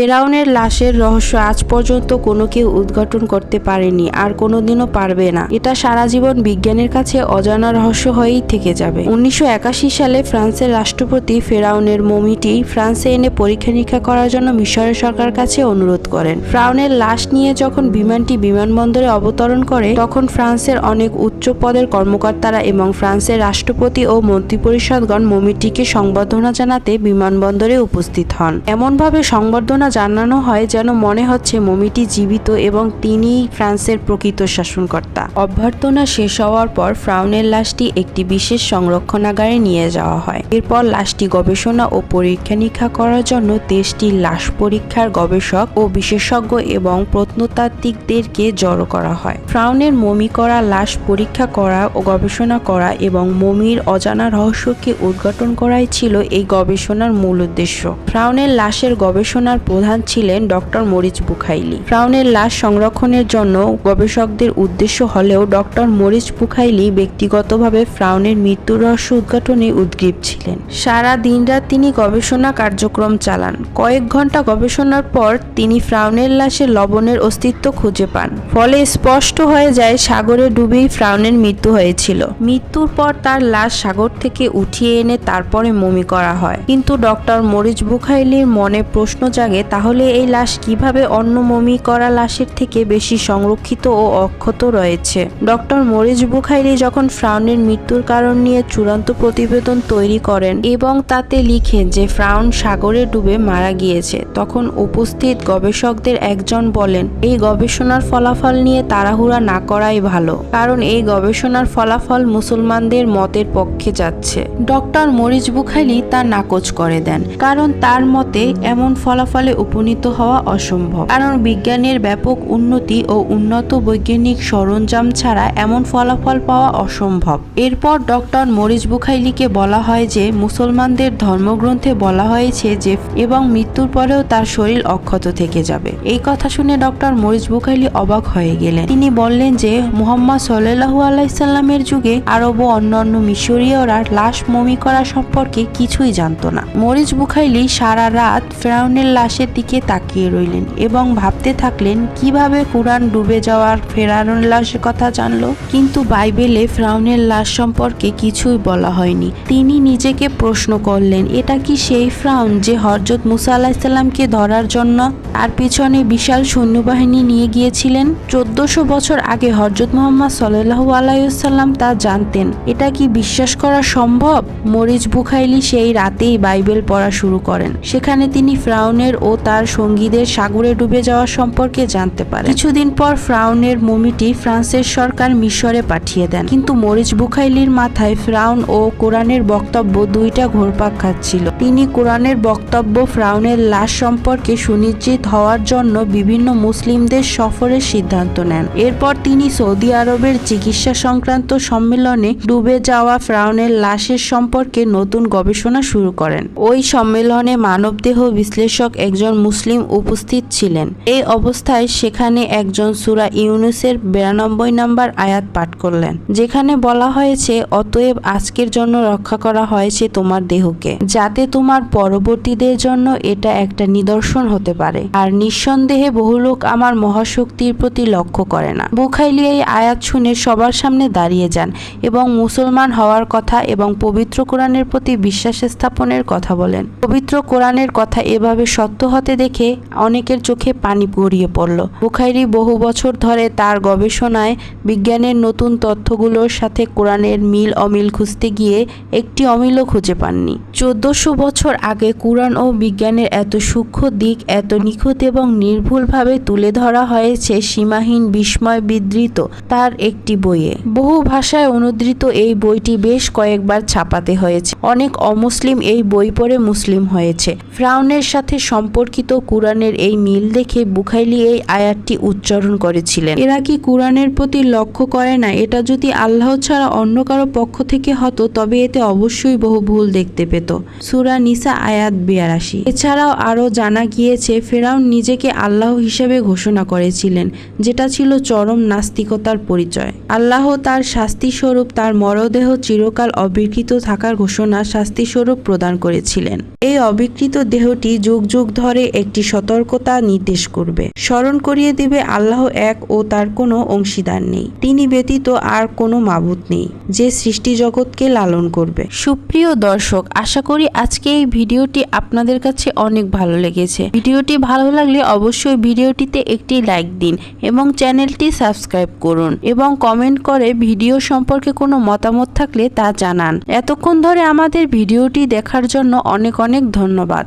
ফেরাউনের লাশের রহস্য আজ পর্যন্ত কোনো কেউ উদ্ঘাটন করতে পারেনি, আর কোনোদিনও পারবে না। এটা সারা জীবন বিজ্ঞানের কাছে অজানা রহস্য হয়েই থেকে যাবে। উনিশশো একাশি সালে ফ্রান্সের রাষ্ট্রপতি ফেরাউনের মমিটি ফ্রান্সে এনে পরীক্ষা নিরীক্ষা করার জন্য মিশরের সরকার কাছে অনুরোধ করেন। ফ্রাউনের লাশ নিয়ে যখন বিমানটি বিমানবন্দরে অবতরণ করে, তখন ফ্রান্সের অনেক উচ্চ পদের কর্মকর্তারা এবং ফ্রান্সের রাষ্ট্রপতি ও মন্ত্রিপরিষদগণ মমিটিকে সংবর্ধনা জানাতে বিমানবন্দরে উপস্থিত হন। এমনভাবে সংবর্ধনা জানানো হয় যেন মনে হচ্ছে মমিটি জীবিত এবং তিনিই ফ্রান্সের প্রকৃত শাসনকর্তা। অভ্যর্থনা শেষ হওয়ার পর ফ্রাউনের লাশটি একটি বিশেষ সংরক্ষণাগারে নিয়ে যাওয়া হয়। এরপর লাশটি গবেষণা ও পরীক্ষা নিরীক্ষা করার জন্য দেশটির লাশ পরীক্ষার গবেষক ও বিশেষজ্ঞ এবং প্রত্নতাত্ত্বিকদেরকে জড়ো করা হয়। ফ্রাউনের মমি করা লাশ পরীক্ষা করা ও গবেষণা করা এবং মমির অজানা রহস্যকে উদ্ঘাটন করাই ছিল এই গবেষণার মূল উদ্দেশ্য। ফ্রাউনের লাশের গবেষণার প্রধান ছিলেন ডক্টর মরিচ বুখাইলি। ফ্রাউনের লাশ সংরক্ষণের জন্য গবেষকদের উদ্দেশ্য হলেও ডক্টর মরিচ বুখাইলি ব্যক্তিগতভাবে ফ্রাউনের মৃত্যুর রহস্য উদ্ঘাটনে উদ্গ্রীব ছিলেন। সারা দিনরাত তিনি গবেষণা কার্যক্রম চালান। কয়েক ঘণ্টা গবেষণার পর তিনি ফ্রাউনের লাশে লবণের অস্তিত্ব খুঁজে পান। ফলে স্পষ্ট হয়ে যায়, সাগরে ডুবেই ফ্রাউনের মৃত্যু হয়েছিল। মৃত্যুর পর তার লাশ সাগর থেকে উঠিয়ে এনে তারপরে মমি করা হয়। কিন্তু ডক্টর মরিচ বুখাইলির মনে প্রশ্ন জাগে তাহলে এই লাশ কীভাবে অন্য মমি করা লাশের থেকে বেশি সংরক্ষিত ও অক্ষত রয়েছে? ডক্টর মরিচ বুখাইলি যখন ফ্রাউনের মৃত্যুর কারণ নিয়ে চূড়ান্ত প্রতিবেদন তৈরি করেন এবং তাতে লিখেন যে ফ্রাউন সাগরে ডুবে মারা গিয়েছে, তখন উপস্থিত গবেষকদের একজন বলেন, এই গবেষণার ফলাফল নিয়ে তাড়াহুড়া না করাই ভালো, কারণ এই গবেষণার ফলাফল মুসলমানদের মতের পক্ষে যাচ্ছে। ডক্টর মরিচ বুখাইলি তা নাকচ করে দেন, কারণ তার মতে এমন ফলাফলে উপনীত হওয়া অসম্ভব। কারণ বিজ্ঞানের ব্যাপক উন্নতি ও উন্নত বৈজ্ঞানিক সরঞ্জাম ছাড়া এমন ফলাফল পাওয়া অসম্ভব। এরপর ডক্টর মরিচ বুখাইলিকে বলা হয় যে, মুসলমানদের ধর্মগ্রন্থে বলা হয়েছে যে, এবং মৃত্যুর পরেও তার শরীর অক্ষত থেকে যাবে। এই কথা শুনে ডক্টর মরিচ বুখাইলি অবাক হয়ে গেলেন। তিনি বললেন যে, মুহাম্মদ সাল্লাহু আলাইসাল্লামের যুগে আরব ও অন্যান্য মিশরীয়রা লাশ মমি করা সম্পর্কে কিছুই জানতো না। মরিচ বুখাইলি সারা রাত ফেরাউনের লাশের দিকে তাকিয়ে রইলেন এবং ভাবতে থাকলেন, কীভাবে কুরআন ডুবে যাওয়ার ফেরাউন লাশের কথা জানলো। কিন্তু বাইবেলে ফ্রাউনের লাশ সম্পর্কে কিছুই বলা হয়নি। তিনি নিজেকে প্রশ্ন করলেন, এটা কি সেই ফ্রাউন যে হরজত মুসা আলাহিসাল্লামকে ধরার জন্য তার পিছনে বিশাল সৈন্যবাহিনী নিয়ে গিয়েছিলেন। চোদ্দশো বছর আগে হরজত মোহাম্মদ সাল্লাহু আলাইসাল্লাম তা জানতেন। এটা কি বিশ্বাস করা সম্ভব? মরিচ বুখাইলি সেই রাতেই বাইবেল পড়া শুরু করেন। সেখানে তিনি ফ্রাউনের ও তার সঙ্গীদের সাগরে ডুবে যাওয়া সম্পর্কে জানতে পারেন। কিছুদিন পর ফ্রাউনের মমিটি ফ্রান্সের সরকার মিশরে পাঠিয়ে দেন। কিন্তু মরিচ বুখাইলির মাথায় ফ্রাউন ও কোরআনের বক্তব্য দুইটা ঘোরপাক খাচ্ছিল। তিনি কোরআনের বক্তব্য ফ্রাউনের লাশ সম্পর্কে সুনিশ্চিত হওয়ার জন্য বিভিন্ন মুসলিমদের সফরের সিদ্ধান্ত নেন। এরপর তিনি সৌদি আরবের চিকিৎসা সংক্রান্ত সম্মেলনে ডুবে যাওয়া ফ্রাউনের লাশের সম্পর্কে নতুন গবেষণা শুরু করেন। ওই সম্মেলনে মানবদেহ বিশ্লেষক একজন মুসলিম উপস্থিত ছিলেন। এই অবস্থায় সেখানে একজন সুরা ইউনুসের বিরানব্বই নম্বর আয়াত পাঠ করলেন, যেখানে বলা হয়েছে, অতএব আজকের জন্য রক্ষা করা হয়েছে তোমার দেহকে, যাতে তোমার পরবর্তীদের জন্য এটা একটা নিদর্শন হতে পারে। আর নিঃসন্দেহে বহু লোক আমার মহাশক্তির প্রতি লক্ষ্য করে না। বুখাইলি এই আয়াত শুনে সবার সামনে দাঁড়িয়ে যান এবং মুসলমান হওয়ার কথা এবং পবিত্র কোরআনের প্রতি বিশ্বাস স্থাপনের কথা বলেন। পবিত্র কোরআনের কথা এভাবে সত্য হতে দেখে অনেকের চোখে পানি গড়িয়ে পড়ল। বুখাইরি বহু বছর ধরে তার গবেষণায় বিজ্ঞানের নতুন তথ্যগুলোর সাথে কোরআনের মিল অমিল খুঁজতে গিয়ে একটি অমিলও খুঁজে পাননি। চোদ্দশো বছর আগে কোরআন ও বিজ্ঞানের এত সূক্ষ্ম দিক, এত নিখুঁত এবং নির্ভুলভাবে তুলে ধরা হয়েছে সীমাহীন বিস্ময় বিধৃত তার একটি বইয়ে। বহু ভাষায় অনুদ্রিত এই বইটি বেশ কয়েকবার ছাপাতে হয়েছে। অনেক অমুসলিম এই বই পড়ে মুসলিম হয়েছে। ফ্রাউনের সাথে সম্পর্কিত কোরআনের এই মিল দেখে বুখাইলি এই আয়াতটি উচ্চারণ করেছিলেন। এরা কি কোরআনের প্রতি লক্ষ্য করে না? এটা যদি আল্লাহ ছাড়া অন্য কারও পক্ষ থেকে হতো, তবে এতে অবশ্যই বহু ভুল দেখতে পেত। সুরা নিসা আয়াত বিয়ারাশি এছাড়াও আরও জানা গিয়েছে, ফেরাউন ফেরাউন নিজেকে আল্লাহ হিসেবে ঘোষণা করেছিলেন, যেটা ছিল চরম নাস্তিকতার পরিচয়। আল্লাহ তার শাস্তি স্বরূপ তার মরদেহ চিরকাল অবিকৃত থাকার ঘোষণা শাস্তি স্বরূপ প্রদান করেছিলেন। এই অবিকৃত দেহটি যুগ যুগ ধরে একটি সতর্কতা নির্দেশ করবে। স্মরণ করিয়ে দিবে আল্লাহ এক ও তার কোনো অংশীদার নেই। তিনি ব্যতীত আর কোনো মাবুত নেই, যে সৃষ্টি জগৎকে লালন করবে। সুপ্রিয় দর্শক, আশা করি আজকে এই ভিডিওটি আপনাদের কাছে অনেক ভালো লেগেছে। ভিডিওটি ভালো লাগলে অবশ্যই ভিডিওটিতে একটি লাইক দিন এবং চ্যানেলটি সাবস্ক্রাইব করুন এবং কমেন্ট করে ভিডিও সম্পর্কে কোনো মতামত থাকলে তা জানান। এতক্ষণ ধরে আমাদের ভিডিওটি দেখার জন্য অনেক অনেক ধন্যবাদ।